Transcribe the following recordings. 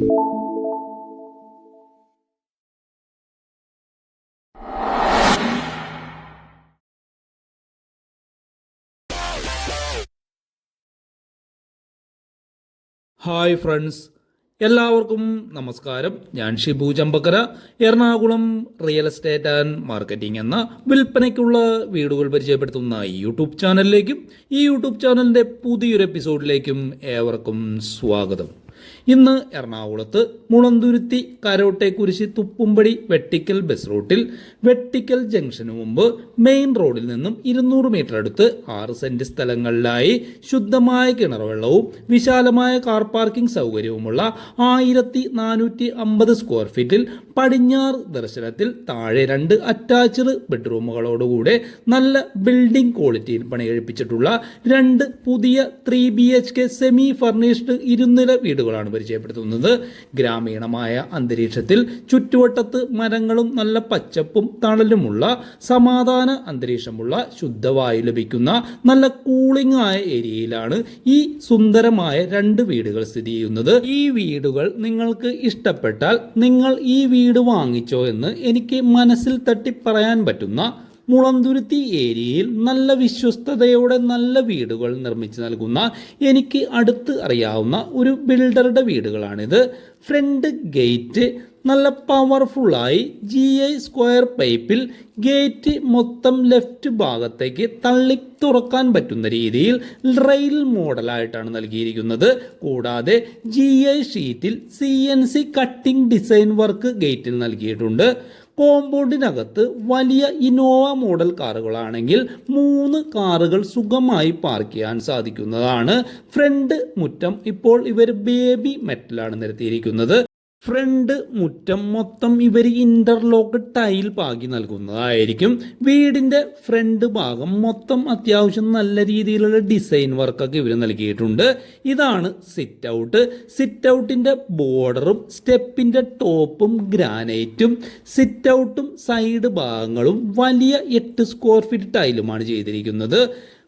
Hi friends. എല്ലാവർക്കും നമസ്കാരം. ഞാൻ Shibu Chambakkara. Ernakulam real estate and marketing എന്ന വിൽപ്പനയ്ക്കുള്ള വീടുകൾ പരിചയപ്പെടുത്തുന്ന യൂട്യൂബ് ചാനലിലേക്കും ഈ യൂട്യൂബ് ചാനലിന്റെ പുതിയൊരു എപ്പിസോഡിലേക്കും ഏവർക്കും സ്വാഗതം. ഇന്ന് എറണാകുളത്ത് മുളന്തുരുത്തി കരോട്ടെക്കുരിശി തുപ്പുംപടി വെട്ടിക്കൽ ബസ് റൂട്ടിൽ വെട്ടിക്കൽ ജംഗ്ഷന് മുമ്പ് മെയിൻ റോഡിൽ നിന്നും ഇരുന്നൂറ് മീറ്റർ അടുത്ത് ആറ് സെന്റ് സ്ഥലങ്ങളിലായി ശുദ്ധമായ കിണർവെള്ളവും വിശാലമായ കാർ പാർക്കിംഗ് സൗകര്യവുമുള്ള ആയിരത്തി നാനൂറ്റി അമ്പത് സ്ക്വയർ ഫീറ്റിൽ പടിഞ്ഞാറ് ദർശനത്തിൽ താഴെ രണ്ട് അറ്റാച്ച്ഡ് ബെഡ്റൂമുകളോടുകൂടെ നല്ല ബിൽഡിംഗ് ക്വാളിറ്റിയിൽ പണികഴിപ്പിച്ചിട്ടുള്ള രണ്ട് പുതിയ three B H K semi furnished ഇരുനില വീടുകളാണ് പരിചയപ്പെടുത്തുന്നത്. ഗ്രാമീണമായ അന്തരീക്ഷത്തിൽ ചുറ്റുവട്ടത്ത് മരങ്ങളും നല്ല പച്ചപ്പും തണലുമുള്ള സമാധാന അന്തരീക്ഷമുള്ള ശുദ്ധവായു ലഭിക്കുന്ന നല്ല കൂളിംഗ് ആയ ഏരിയയിലാണ് ഈ സുന്ദരമായ രണ്ട് വീടുകൾ സ്ഥിതി ചെയ്യുന്നത്. ഈ വീടുകൾ നിങ്ങൾക്ക് ഇഷ്ടപ്പെട്ടാൽ നിങ്ങൾ ഈ വീട് വാങ്ങിച്ചോ എന്ന് എനിക്ക് മനസ്സിൽ തട്ടി പറയാൻ പറ്റുന്ന മുളന്തുരുത്തി ഏരിയയിൽ നല്ല വിശ്വസ്തതയോടെ നല്ല വീടുകൾ നിർമ്മിച്ചു നൽകുന്ന എനിക്ക് അടുത്ത് അറിയാവുന്ന ഒരു ബിൽഡറുടെ വീടുകളാണിത്. ഫ്രണ്ട് ഗേറ്റ് നല്ല പവർഫുള്ളായി ജി ഐ സ്ക്വയർ പൈപ്പിൽ ഗേറ്റ് മൊത്തം ലെഫ്റ്റ് ഭാഗത്തേക്ക് തള്ളി തുറക്കാൻ പറ്റുന്ന രീതിയിൽ റെയിൽ മോഡലായിട്ടാണ് നൽകിയിരിക്കുന്നത്. കൂടാതെ ജി ഐ ഷീറ്റിൽ C N C cutting design work ഗേറ്റിൽ നൽകിയിട്ടുണ്ട്. കോമ്പൗണ്ടിനകത്ത് വലിയ ഇനോവ മോഡൽ കാറുകളാണെങ്കിൽ മൂന്ന് കാറുകൾ സുഖമായി പാർക്ക് ചെയ്യാൻ സാധിക്കുന്നതാണ്. ഫ്രണ്ട് മുറ്റം ഇപ്പോൾ ഇവർ ബേബി മെറ്റലാണ് നിരത്തിയിരിക്കുന്നത്. ഫ്രണ്ട് മുറ്റം മൊത്തം ഇവർ ഇന്റർലോക്ക് ടൈൽ പാകി നൽകുന്നതായിരിക്കും. വീടിന്റെ ഫ്രണ്ട് ഭാഗം മൊത്തം അത്യാവശ്യം നല്ല രീതിയിലുള്ള ഡിസൈൻ വർക്കൊക്കെ ഇവർ നൽകിയിട്ടുണ്ട്. ഇതാണ് സിറ്റ് ഔട്ട് സിറ്റ് ഔട്ടിന്റെ ബോർഡറും സ്റ്റെപ്പിന്റെ ടോപ്പും ഗ്രാനൈറ്റും സിറ്റ് ഔട്ടും സൈഡ് ഭാഗങ്ങളും വലിയ എട്ട് സ്ക്വയർ ഫീറ്റ് ടൈലുമാണ് ചെയ്തിരിക്കുന്നത്.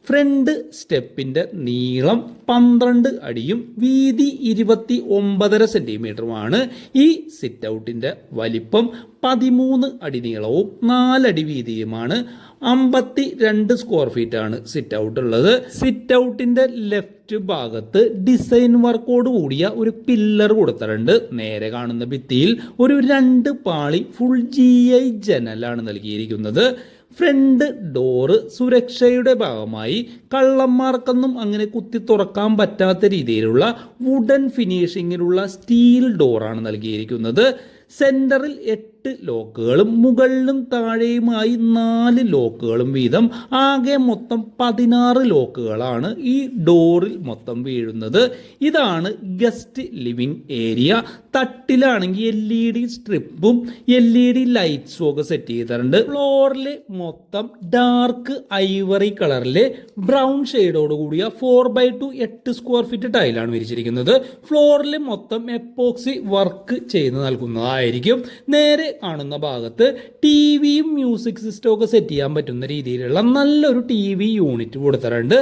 ഫ്രണ്ട് സ്റ്റെപ്പിന്റെ നീളം പന്ത്രണ്ട് അടിയും വീതി ഇരുപത്തി ഒമ്പതര സെന്റിമീറ്ററുമാണ് ഈ സിറ്റ് ഔട്ടിന്റെ വലിപ്പം പതിമൂന്ന് അടി നീളവും നാലടി വീതിയുമാണ്. അമ്പത്തി രണ്ട് സ്ക്വയർ ഫീറ്റ് ആണ് സിറ്റ് ഔട്ട് ഉള്ളത്. സിറ്റ് ഔട്ടിന്റെ ലെഫ്റ്റ് ഭാഗത്ത് ഡിസൈൻ വർക്കോട് കൂടിയ ഒരു പില്ലർ കൊടുത്തിട്ടുണ്ട്. നേരെ കാണുന്ന ഭിത്തിയിൽ ഒരു രണ്ട് പാളി ഫുൾ ജി ഐ ജനലാണ് നൽകിയിരിക്കുന്നത്. ഫ്രണ്ട് ഡോറ് സുരക്ഷയുടെ ഭാഗമായി കള്ളന്മാർക്കൊന്നും അങ്ങനെ കുത്തി തുറക്കാൻ പറ്റാത്ത രീതിയിലുള്ള വുഡൻ ഫിനിഷിങ്ങിലുള്ള സ്റ്റീൽ ഡോറാണ് നൽകിയിരിക്കുന്നത്. സെന്ററിൽ എട്ട് ലോക്കുകളും മുകളിലും താഴെയുമായി നാല് ലോക്കുകളും വീതം. ആകെ മൊത്തം പതിനാറ് ലോക്കുകളാണ് ഈ ഡോറിൽ മൊത്തം വീഴുന്നത്. ഇതാണ് ഗസ്റ്റ് ലിവിംഗ് ഏരിയ. തട്ടിലാണെങ്കിൽ എൽ ഇ ഡി സ്ട്രിപ്പും എൽ ഇ ഡി ലൈറ്റ്സും ഒക്കെ സെറ്റ് ചെയ്തിട്ടുണ്ട്. ഫ്ലോറിൽ മൊത്തം ഡാർക്ക് ഐവറി കളറിലെ ബ്രൗൺ ഷെയ്ഡോട് കൂടിയ ഫോർ ബൈ ടു എട്ട് സ്ക്വയർ ഫീറ്റ് ടൈലാണ് വിരിച്ചിരിക്കുന്നത്. ഫ്ലോറിൽ മൊത്തം എപ്പോക്സി വർക്ക് ചെയ്ത് നൽകുന്നതായിരിക്കും. നേരെ കാണുന്ന ഭാഗത്ത് ടി വിയും മ്യൂസിക് സിസ്റ്റവും ഒക്കെ സെറ്റ് ചെയ്യാൻ പറ്റുന്ന രീതിയിലുള്ള നല്ലൊരു ടി വി യൂണിറ്റ് കൊടുത്തിട്ടുണ്ട്.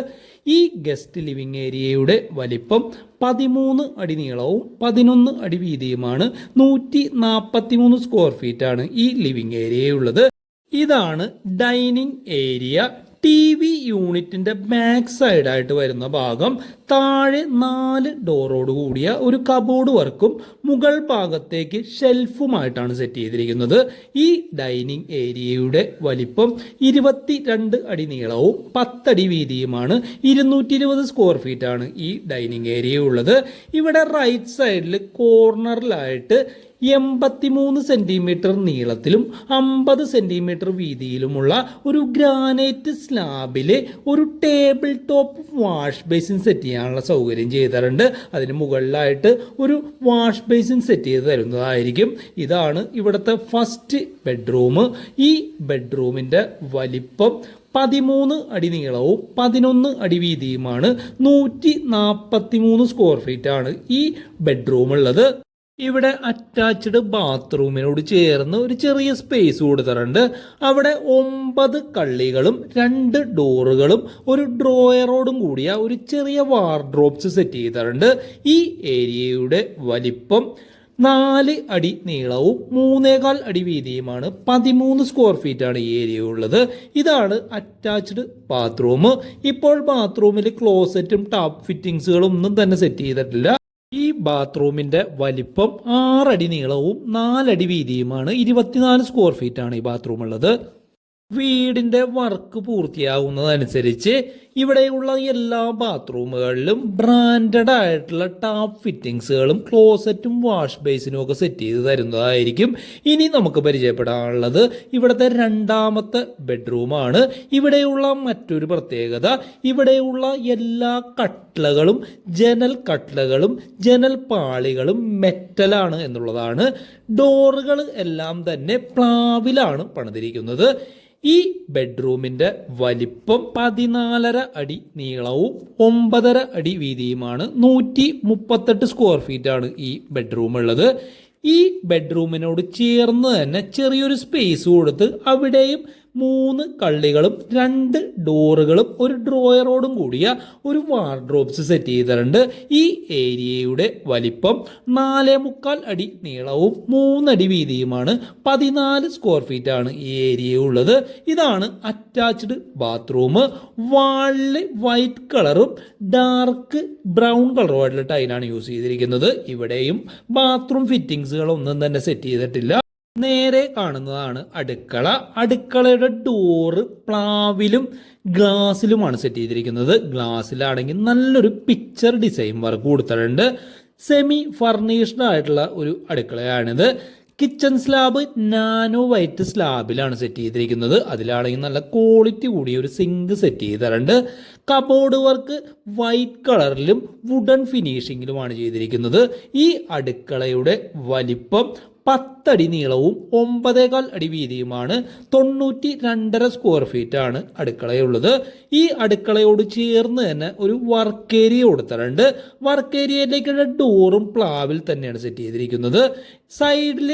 ഈ ഗസ്റ്റ് ലിവിംഗ് ഏരിയയുടെ വലിപ്പം പതിമൂന്ന് അടി നീളവും പതിനൊന്ന് അടി വീതിയുമാണ്. നൂറ്റി നാൽപ്പത്തി മൂന്ന് സ്ക്വയർ ഫീറ്റാണ് ഈ ലിവിംഗ് ഏരിയയുള്ളത് ഇതാണ് ഡൈനിങ് ഏരിയ ടി വി യൂണിറ്റിന്റെ ബാക്ക് സൈഡായിട്ട് വരുന്ന ഭാഗം താഴെ നാല് ഡോറോട് കൂടിയ ഒരു കബോർഡ് വർക്കും മുകൾ ഭാഗത്തേക്ക് ഷെൽഫുമായിട്ടാണ് സെറ്റ് ചെയ്തിരിക്കുന്നത്. ഈ ഡൈനിങ് ഏരിയയുടെ വലിപ്പം ഇരുപത്തി രണ്ട് അടി നീളവും പത്തടി വീതിയുമാണ്. ഇരുന്നൂറ്റി ഇരുപത് സ്ക്വയർ ഫീറ്റാണ് ഈ ഡൈനിങ് ഏരിയ ഉള്ളത് ഇവിടെ റൈറ്റ് സൈഡിൽ കോർണറിലായിട്ട് എൺപത്തിമൂന്ന് സെന്റിമീറ്റർ നീളത്തിലും അമ്പത് സെന്റിമീറ്റർ വീതിയിലുമുള്ള ഒരു ഗ്രാനൈറ്റ് സ്ലാബിൽ ഒരു table top wash basin set ചെയ്യാനുള്ള സൗകര്യം ചെയ്തിട്ടുണ്ട്. അതിന് മുകളിലായിട്ട് ഒരു വാഷ് ബേസിൻ സെറ്റ് ചെയ്ത് തരുന്നതായിരിക്കും. ഇതാണ് ഇവിടുത്തെ ഫസ്റ്റ് ബെഡ്റൂം. ഈ ബെഡ്റൂമിന്റെ വലിപ്പം പതിമൂന്ന് അടി നീളവും പതിനൊന്ന് അടി വീതിയുമാണ്. നൂറ്റി നാൽപ്പത്തി മൂന്ന് സ്ക്വയർ ഫീറ്റ് ആണ് ഈ ബെഡ്റൂം ഉള്ളത്. ഇവിടെ അറ്റാച്ച്ഡ് ബാത്റൂമിനോട് ചേർന്ന് ഒരു ചെറിയ സ്പേസ് കൊടുത്തിട്ടുണ്ട്. അവിടെ ഒമ്പത് കള്ളികളും രണ്ട് ഡോറുകളും ഒരു ഡ്രോയറോടും കൂടിയ ഒരു ചെറിയ വാർഡ്രോബ്സ് സെറ്റ് ചെയ്തിട്ടുണ്ട്. ഈ ഏരിയയുടെ വലിപ്പം നാല് അടി നീളവും മൂന്നേകാൽ അടി വീതിയുമാണ്. പതിമൂന്ന് സ്ക്വയർ ഫീറ്റ് ആണ് ഈ ഏരിയ ഉള്ളത് ഇതാണ് അറ്റാച്ച്ഡ് ബാത്റൂം ഇപ്പോൾ ബാത്റൂമിൽ ക്ലോസറ്റും ടാപ്പ് ഫിറ്റിങ്സുകളും ഒന്നും തന്നെ സെറ്റ് ചെയ്തിട്ടില്ല. ഈ ബാത്റൂമിന്റെ വലിപ്പം ആറടി നീളവും നാലടി വീതിയുമാണ്. ഇരുപത്തിനാല് സ്ക്വയർ ഫീറ്റാണ് ഈ ബാത്റൂം ഉള്ളത് വീടിന്റെ വർക്ക് പൂർത്തിയാകുന്നതനുസരിച്ച് ഇവിടെയുള്ള എല്ലാ ബാത്റൂമുകളിലും ബ്രാൻഡഡ് ആയിട്ടുള്ള ടാപ്പ് ഫിറ്റിങ്സുകളും ക്ലോസറ്റും വാഷ് ബേസിനും ഒക്കെ സെറ്റ് ചെയ്ത് തരുന്നതായിരിക്കും ഇനി നമുക്ക് പരിചയപ്പെടാനുള്ളത്. ഇവിടുത്തെ രണ്ടാമത്തെ ബെഡ്റൂമാണ് ഇവിടെയുള്ള മറ്റൊരു പ്രത്യേകത ഇവിടെയുള്ള എല്ലാ കട്ട്ലകളും ജനൽ കട്ട്ലകളും ജനൽ പാളികളും മെറ്റലാണ് എന്നുള്ളതാണ്. ഡോറുകൾ എല്ലാം തന്നെ പ്ലാവിലാണ് പണിതിരിക്കുന്നത്. ഈ ബെഡ്റൂമിന്റെ വലിപ്പം പതിനാലര അടി നീളവും ഒമ്പതര അടി വീതിയുമാണ്. നൂറ്റി മുപ്പത്തെട്ട് സ്ക്വയർ ആണ് ഈ ബെഡ്റൂം ഉള്ളത്. ഈ ബെഡ്റൂമിനോട് ചേർന്ന് തന്നെ ചെറിയൊരു സ്പേസ് കൊടുത്ത് അവിടെയും മൂന്ന് കള്ളികളും രണ്ട് ഡോറുകളും ഒരു ഡ്രോയറോടും കൂടിയ ഒരു വാർഡ്രോബ്സ് സെറ്റ് ചെയ്തിട്ടുണ്ട്. ഈ ഏരിയയുടെ വലിപ്പം നാലേ മുക്കാൽ അടി നീളവും മൂന്നടി വീതിയുമാണ്. പതിനാല് സ്ക്വയർ ഫീറ്റ് ആണ് ഈ ഏരിയ ഉള്ളത് ഇതാണ് അറ്റാച്ച്ഡ് ബാത്റൂം വാളിൽ വൈറ്റ് കളറും ഡാർക്ക് ബ്രൗൺ കളറുമായിട്ടുള്ള ടൈലാണ് യൂസ് ചെയ്തിരിക്കുന്നത്. ഇവിടെയും ബാത്റൂം ഫിറ്റിങ്സുകളൊന്നും തന്നെ സെറ്റ് ചെയ്തിട്ടില്ല. നേരെ കാണുന്നതാണ് അടുക്കള. അടുക്കളയുടെ ഡോറ് പ്ലാവിലും ഗ്ലാസ്സിലുമാണ് സെറ്റ് ചെയ്തിരിക്കുന്നത്. ഗ്ലാസ്സിലാണെങ്കിൽ നല്ലൊരു പിക്ചർ ഡിസൈൻ വർക്ക് കൊടുത്തിട്ടുണ്ട്. സെമി ഫർണിഷ്ഡ് ആയിട്ടുള്ള ഒരു അടുക്കളയാണിത്. കിച്ചൺ സ്ലാബ് നാനോ വൈറ്റ് സ്ലാബിലാണ് സെറ്റ് ചെയ്തിരിക്കുന്നത്. അതിലാണെങ്കിൽ നല്ല ക്വാളിറ്റി കൂടിയ ഒരു സിങ്ക് സെറ്റ് ചെയ്തിട്ടുണ്ട്. കബോർഡ് വർക്ക് വൈറ്റ് കളറിലും വുഡൻ ഫിനിഷിങ്ങിലുമാണ് ചെയ്തിരിക്കുന്നത്. ഈ അടുക്കളയുടെ വലിപ്പം പത്തടി നീളവും ഒമ്പതേകാൽ അടി വീതിയുമാണ് തൊണ്ണൂറ്റി രണ്ടര സ്ക്വയർ ഫീറ്റ് ആണ് അടുക്കളയുള്ളത്. ഈ അടുക്കളയോട് ചേർന്ന് തന്നെ ഒരു വർക്ക് ഏരിയ കൊടുത്തിട്ടുണ്ട്. വർക്ക് ഏരിയയിലേക്കുള്ള ഡോറും പ്ലാവിൽ തന്നെയാണ് സെറ്റ് ചെയ്തിരിക്കുന്നത്. സൈഡിൽ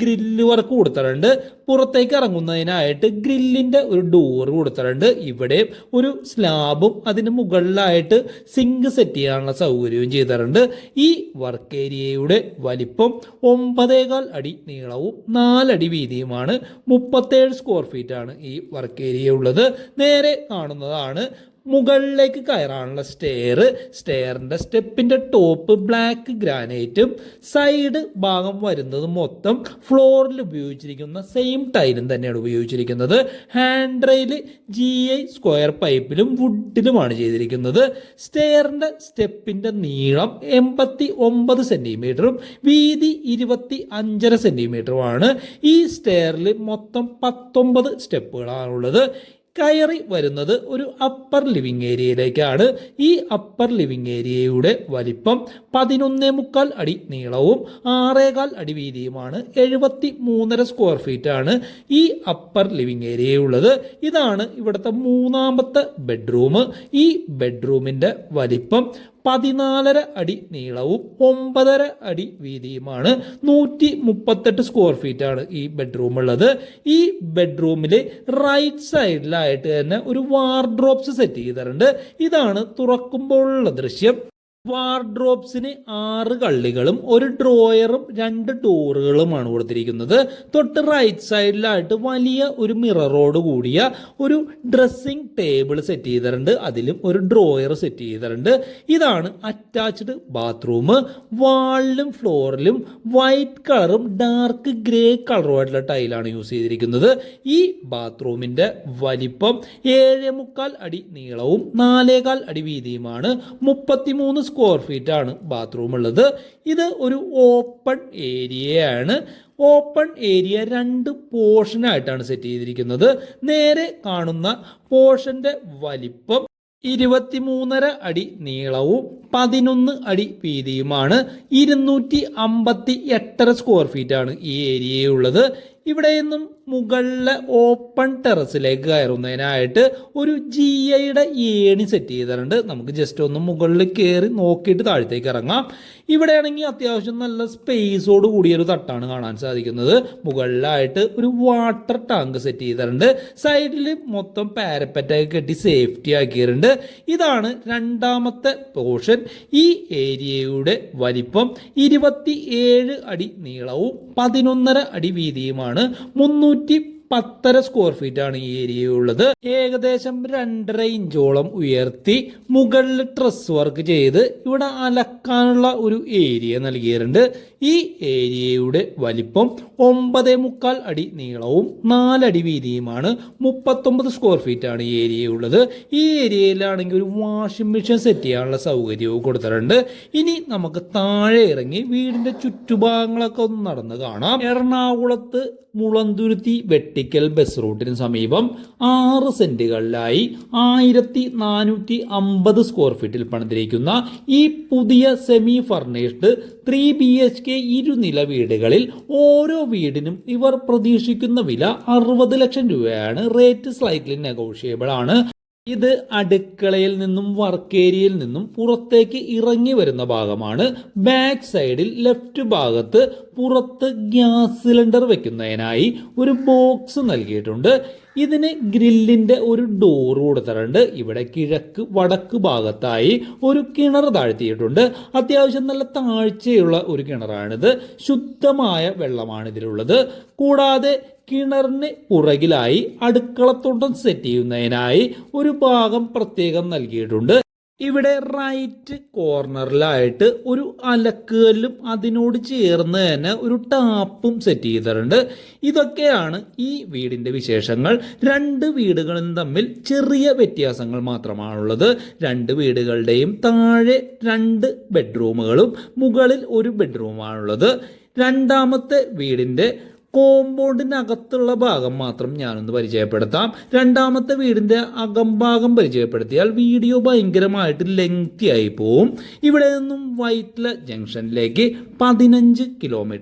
ഗ്രില്ല് വർക്ക് കൊടുത്തിട്ടുണ്ട്. പുറത്തേക്ക് ഇറങ്ങുന്നതിനായിട്ട് ഗ്രില്ലിന്റെ ഒരു ഡോർ കൊടുത്തിട്ടുണ്ട്. ഇവിടെ ഒരു സ്ലാബും അതിന് മുകളിലായിട്ട് സിങ്ക് സെറ്റ് ചെയ്യാനുള്ള സൗകര്യവും ചെയ്തിട്ടുണ്ട്. ഈ വർക്ക് ഏരിയയുടെ വലിപ്പം ഒമ്പതേകാൽ അടി നീളവും നാലടി വീതിയുമാണ് മുപ്പത്തേഴ് സ്ക്വയർ ഫീറ്റ് ആണ് ഈ വർക്ക് ഏരിയ ഉള്ളത്. നേരെ കാണുന്നതാണ് മുകളിലേക്ക് കയറാനുള്ള സ്റ്റെയർ സ്റ്റെയറിന്റെ സ്റ്റെപ്പിന്റെ ടോപ്പ് ബ്ലാക്ക് ഗ്രാനൈറ്റും സൈഡ് ഭാഗം വരുന്നത് മൊത്തം ഫ്ലോറിൽ ഉപയോഗിച്ചിരിക്കുന്ന സെയിം ടൈലും തന്നെയാണ് ഉപയോഗിച്ചിരിക്കുന്നത്. Hand rail G I square പൈപ്പിലും വുഡിലുമാണ് ചെയ്തിരിക്കുന്നത്. സ്റ്റെയറിന്റെ സ്റ്റെപ്പിന്റെ നീളം എൺപത്തി ഒമ്പത് സെന്റിമീറ്ററും വീതി ഇരുപത്തി അഞ്ചര സെന്റിമീറ്ററുമാണ് ഈ സ്റ്റെയറിൽ മൊത്തം പത്തൊമ്പത് സ്റ്റെപ്പുകളാണുള്ളത് കയറി വരുന്നത് ഒരു അപ്പർ ലിവിങ് ഏരിയയിലേക്കാണ് ഈ അപ്പർ ലിവിങ് ഏരിയയുടെ വലിപ്പം പതിനൊന്നേ മുക്കാൽ അടി നീളവും ആറേകാൽ അടി വീതിയുമാണ്. എഴുപത്തി മൂന്നര സ്ക്വയർ ഫീറ്റ് ആണ് ഈ അപ്പർ ലിവിങ് ഏരിയയുള്ളത് ഇതാണ് ഇവിടുത്തെ മൂന്നാമത്തെ ബെഡ്റൂം ഈ ബെഡ്റൂമിന്റെ വലിപ്പം പതിനാലര അടി നീളവും ഒമ്പതര അടി വീതിയുമാണ്. നൂറ്റി മുപ്പത്തെട്ട് സ്ക്വയർ ഫീറ്റ് ആണ് ഈ ബെഡ്റൂം ഉള്ളത്. ഈ ബെഡ്റൂമിൽ റൈറ്റ് സൈഡിലായിട്ട് തന്നെ ഒരു വാർഡ്രോബ്സ് സെറ്റ് ചെയ്തിട്ടുണ്ട്. ഇതാണ് തുറക്കുമ്പോഴുള്ള ദൃശ്യം. വാർഡ്രോബ്സിന് ആറ് കള്ളികളും ഒരു ഡ്രോയറും രണ്ട് ഡോറുകളുമാണ് കൊടുത്തിരിക്കുന്നത്. തൊട്ട് റൈറ്റ് സൈഡിലായിട്ട് വലിയ ഒരു മിററോട് കൂടിയ ഒരു ഡ്രസ്സിംഗ് ടേബിൾ സെറ്റ് ചെയ്തിട്ടുണ്ട്. അതിലും ഒരു ഡ്രോയർ സെറ്റ് ചെയ്തിട്ടുണ്ട്. ഇതാണ് അറ്റാച്ച്ഡ് ബാത്റൂം വാളിലും ഫ്ലോറിലും വൈറ്റ് കളറും ഡാർക്ക് ഗ്രേ കളറുമായിട്ടുള്ള ടൈലാണ് യൂസ് ചെയ്തിരിക്കുന്നത്. ഈ ബാത്റൂമിന്റെ വലിപ്പം ഏഴ് മുക്കാൽ അടി നീളവും നാലേകാൽ അടി വീതിയുമാണ്. മുപ്പത്തിമൂന്ന് സ്ക്വയർ ഫീറ്റ് ആണ് ബാത്റൂം ഉള്ളത്. ഇത് ഒരു ഓപ്പൺ ഏരിയയാണ് ഓപ്പൺ ഏരിയ രണ്ട് പോർഷനായിട്ടാണ് സെറ്റ് ചെയ്തിരിക്കുന്നത്. നേരെ കാണുന്ന പോർഷന്റെ വലിപ്പം ഇരുപത്തിമൂന്നര അടി നീളവും പതിനൊന്ന് അടി വീതിയുമാണ്. ഇരുന്നൂറ്റി അമ്പത്തി എട്ടര സ്ക്വയർ ഫീറ്റ് ആണ് ഈ ഏരിയയുള്ളത് ഇവിടെ നിന്നും മുകളിലെ ഓപ്പൺ ടെറസിലേക്ക് കയറുന്നതിനായിട്ട് ഒരു ജി ഐയുടെ ഏണി സെറ്റ് ചെയ്തിട്ടുണ്ട്. നമുക്ക് ജസ്റ്റ് ഒന്ന് മുകളിൽ കയറി നോക്കിയിട്ട് താഴത്തേക്ക് ഇറങ്ങാം. ഇവിടെയാണെങ്കിൽ അത്യാവശ്യം നല്ല സ്പേസോട് കൂടിയൊരു തട്ടാണ് കാണാൻ സാധിക്കുന്നത്. മുകളിലായിട്ട് ഒരു വാട്ടർ ടാങ്ക് സെറ്റ് ചെയ്തിട്ടുണ്ട്. സൈഡിൽ മൊത്തം പാരപ്പറ്റൊക്കെ കെട്ടി സേഫ്റ്റി ആക്കിയിട്ടുണ്ട്. ഇതാണ് രണ്ടാമത്തെ പോർഷൻ ഈ ഏരിയയുടെ വലിപ്പം ഇരുപത്തി ഏഴ് അടി നീളവും പതിനൊന്നര അടി വീതിയുമാണ്. മുന്നൂറ്റി പത്തര സ്ക്വയർ ഫീറ്റ് ആണ് ഈ ഏരിയ ഉള്ളത്. ഏകദേശം രണ്ടര ഇഞ്ചോളം ഉയർത്തി മുകളിൽ ട്രസ് വർക്ക് ചെയ്ത് ഇവിടെ അലക്കാനുള്ള ഒരു ഏരിയ നൽകിയിട്ടുണ്ട്. ഈ ഏരിയയുടെ വലിപ്പം ഒമ്പത് മുക്കാൽ അടി നീളവും നാലടി വീതിയുമാണ്. മുപ്പത്തൊമ്പത് സ്ക്വയർ ഫീറ്റ് ആണ് ഈ ഏരിയ ഉള്ളത് ഈ ഏരിയയിലാണെങ്കിൽ ഒരു വാഷിംഗ് മെഷീൻ സെറ്റ് ചെയ്യാനുള്ള സൗകര്യവും കൊടുത്തിട്ടുണ്ട്. ഇനി നമുക്ക് താഴെ ഇറങ്ങി വീടിന്റെ ചുറ്റുഭാഗങ്ങളൊക്കെ ഒന്ന് നടന്ന് കാണാം. എറണാകുളത്ത് മുളന്തുരുത്തി വെട്ടിക്കൽ ബസ് റൂട്ടിന് സമീപം ആറ് സെന്റുകളിലായി ആയിരത്തി നാനൂറ്റി അമ്പത് സ്ക്വയർ ഫീറ്റിൽ പണിതിരിക്കുന്ന ഈ പുതിയ semi furnished three B H ഇരുനില വീടുകളിൽ ഓരോ വീടിനും ഇവർ പ്രതീക്ഷിക്കുന്ന വില അറുപത് ലക്ഷം രൂപയാണ്. റേറ്റ് സ്ലൈറ്റ്ലി നെഗോഷിയബിൾ ആണ്. ഇത് അടുക്കളയിൽ നിന്നും വർക്ക് ഏരിയയിൽ നിന്നും പുറത്തേക്ക് ഇറങ്ങി വരുന്ന ഭാഗമാണ്. ബാക്ക് സൈഡിൽ ലെഫ്റ്റ് ഭാഗത്ത് പുറത്ത് ഗ്യാസ് സിലിണ്ടർ വെക്കുന്നതിനായി ഒരു ബോക്സ് നൽകിയിട്ടുണ്ട്. ഇതിന് ഗ്രില്ലിന്റെ ഒരു ഡോർ കൊടുത്തിട്ടുണ്ട്. ഇവിടെ കിഴക്ക് വടക്ക് ഭാഗത്തായി ഒരു കിണർ താഴ്ത്തിയിട്ടുണ്ട്. അത്യാവശ്യം നല്ല താഴ്ചയുള്ള ഒരു കിണറാണിത്. ശുദ്ധമായ വെള്ളമാണ് ഇതിലുള്ളത്. കൂടാതെ കിണറിന് പുറകിലായി അടുക്കളത്തോട്ടം സെറ്റ് ചെയ്യുന്നതിനായി ഒരു ഭാഗം പ്രത്യേകം നൽകിയിട്ടുണ്ട്. ഇവിടെ റൈറ്റ് കോർണറിലായിട്ട് ഒരു അലക്കുകല്ലും അതിനോട് ചേർന്ന് തന്നെ ഒരു ടാപ്പും സെറ്റ് ചെയ്തിട്ടുണ്ട്. ഇതൊക്കെയാണ് ഈ വീടിന്റെ വിശേഷങ്ങൾ. രണ്ട് വീടുകളും തമ്മിൽ ചെറിയ വ്യത്യാസങ്ങൾ മാത്രമാണുള്ളത്. രണ്ട് വീടുകളുടെയും താഴെ രണ്ട് ബെഡ്റൂമുകളും മുകളിൽ ഒരു ബെഡ്റൂമാണുള്ളത് രണ്ടാമത്തെ വീടിന്റെ കോമ്പൗണ്ടിനകത്തുള്ള ഭാഗം മാത്രം ഞാനൊന്ന് പരിചയപ്പെടുത്താം. രണ്ടാമത്തെ വീടിന്റെ അകംഭാഗം പരിചയപ്പെടുത്തിയാൽ വീഡിയോ ഭയങ്കരമായിട്ട് ലെങ്തി ആയി പോവും. ഇവിടെ നിന്നും വൈറ്റ്ല ജംഗ്ഷനിലേക്ക് പതിനഞ്ച്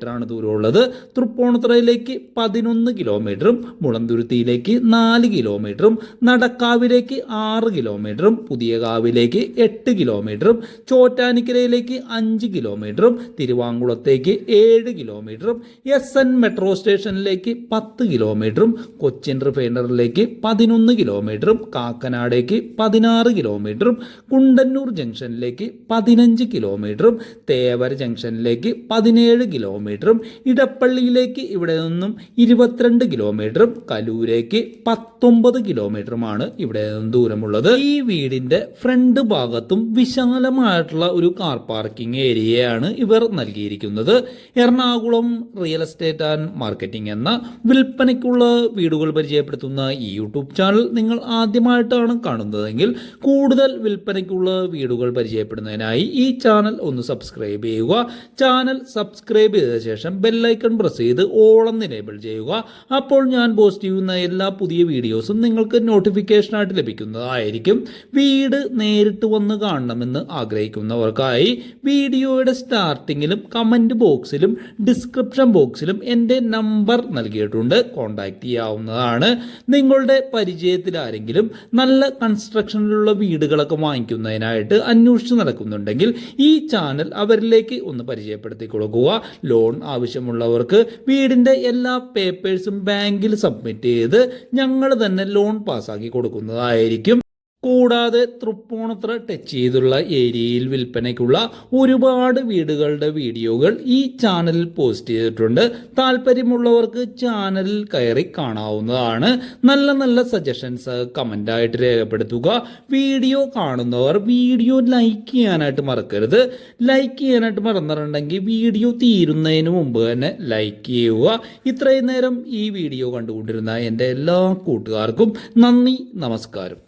ആണ് ദൂരമുള്ളത്. തൃപ്പൂണിത്തുറയിലേക്ക് പതിനൊന്ന് കിലോമീറ്ററും മുളന്തുരുത്തിയിലേക്ക് നാല് കിലോമീറ്ററും നടക്കാവിലേക്ക് ആറ് കിലോമീറ്ററും പുതിയകാവിലേക്ക് എട്ട് കിലോമീറ്ററും ചോറ്റാനിക്കരയിലേക്ക് അഞ്ച് കിലോമീറ്ററും തിരുവാങ്കുളത്തേക്ക് ഏഴ് കിലോമീറ്ററും എസ് എൻ മെട്രോ സ്റ്റേഷനിലേക്ക് പത്ത് കിലോമീറ്ററും കൊച്ചിൻ റിഫൈനറിലേക്ക് പതിനൊന്ന് കിലോമീറ്ററും കാക്കനാടേക്ക് പതിനാറ് കിലോമീറ്ററും കുണ്ടന്നൂർ ജംഗ്ഷനിലേക്ക് പതിനഞ്ച് കിലോമീറ്ററും തേവര ജംഗ്ഷനിലേക്ക് പതിനേഴ് കിലോമീറ്ററും ഇടപ്പള്ളിയിലേക്ക് ഇവിടെ നിന്നും ഇരുപത്തിരണ്ട് കിലോമീറ്ററും കലൂരേക്ക് പത്തൊമ്പത് കിലോമീറ്ററുമാണ് ഇവിടെ നിന്നും ദൂരമുള്ളത്. ഈ വീടിന്റെ ഫ്രണ്ട് ഭാഗത്തും വിശാലമായിട്ടുള്ള ഒരു കാർ പാർക്കിംഗ് ഏരിയയാണ് ഇവർ നൽകിയിരിക്കുന്നത്. Ernakulam real estate and marketing എന്ന വിൽപ്പനയ്ക്കുള്ള വീടുകൾ പരിചയപ്പെടുത്തുന്ന ഈ യൂട്യൂബ് ചാനൽ നിങ്ങൾ ആദ്യമായിട്ടാണ് കാണുന്നതെങ്കിൽ കൂടുതൽ വിൽപ്പനയ്ക്കുള്ള വീടുകൾ പരിചയപ്പെടുന്നതിനായി ഈ ചാനൽ ഒന്ന് സബ്സ്ക്രൈബ് ചെയ്യുക. ചാനൽ സബ്സ്ക്രൈബ് ചെയ്ത ശേഷം ബെല്ലൈക്കൺ പ്രസ് ചെയ്ത് ഓളം എനേബിൾ ചെയ്യുക. അപ്പോൾ ഞാൻ പോസ്റ്റ് ചെയ്യുന്ന എല്ലാ പുതിയ വീഡിയോസും നിങ്ങൾക്ക് നോട്ടിഫിക്കേഷനായിട്ട് ലഭിക്കുന്നതായിരിക്കും. വീട് നേരിട്ട് വന്ന് കാണണമെന്ന് ആഗ്രഹിക്കുന്നവർക്കായി വീഡിയോയുടെ സ്റ്റാർട്ടിങ്ങിലും കമന്റ് ബോക്സിലും ഡിസ്ക്രിപ്ഷൻ ബോക്സിലും എന്റെ നമ്പർ നൽകിയിട്ടുണ്ട്. കോൺടാക്റ്റ് ചെയ്യാവുന്നതാണ്. നിങ്ങളുടെ പരിചയത്തിൽ ആരെങ്കിലും നല്ല കൺസ്ട്രക്ഷനിലുള്ള വീടുകളൊക്കെ വാങ്ങിക്കുന്നതിനായിട്ട് അന്വേഷിച്ച് നടക്കുന്നുണ്ടെങ്കിൽ ഈ ചാനൽ അവരിലേക്ക് ഒന്ന് പരിചയപ്പെടുത്തി കൊടുക്കുക. ലോൺ ആവശ്യമുള്ളവർക്ക് വീടിന്റെ എല്ലാ പേപ്പേഴ്സും ബാങ്കിൽ സബ്മിറ്റ് ചെയ്ത് ഞങ്ങൾ തന്നെ ലോൺ പാസ്സാക്കി കൊടുക്കുന്നതായിരിക്കും. കൂടാതെ തൃപ്പൂണിത്ര ടച്ച് ചെയ്തുള്ള ഏരിയയിൽ വിൽപ്പനയ്ക്കുള്ള ഒരുപാട് വീടുകളുടെ വീഡിയോകൾ ഈ ചാനലിൽ പോസ്റ്റ് ചെയ്തിട്ടുണ്ട്. താല്പര്യമുള്ളവർക്ക് ചാനലിൽ കയറി കാണാവുന്നതാണ്. നല്ല നല്ല സജഷൻസ് കമന്റായിട്ട് രേഖപ്പെടുത്തുക. വീഡിയോ കാണുന്നവർ വീഡിയോ ലൈക്ക് ചെയ്യാനായിട്ട് മറക്കരുത്. ലൈക്ക് ചെയ്യാനായിട്ട് മറന്നിട്ടുണ്ടെങ്കിൽ വീഡിയോ തീരുന്നതിന് മുമ്പ് തന്നെ ലൈക്ക് ചെയ്യുക. ഇത്രയും നേരം ഈ വീഡിയോ കണ്ടുകൊണ്ടിരുന്ന എന്റെ എല്ലാ കൂട്ടുകാർക്കും നന്ദി നമസ്കാരം.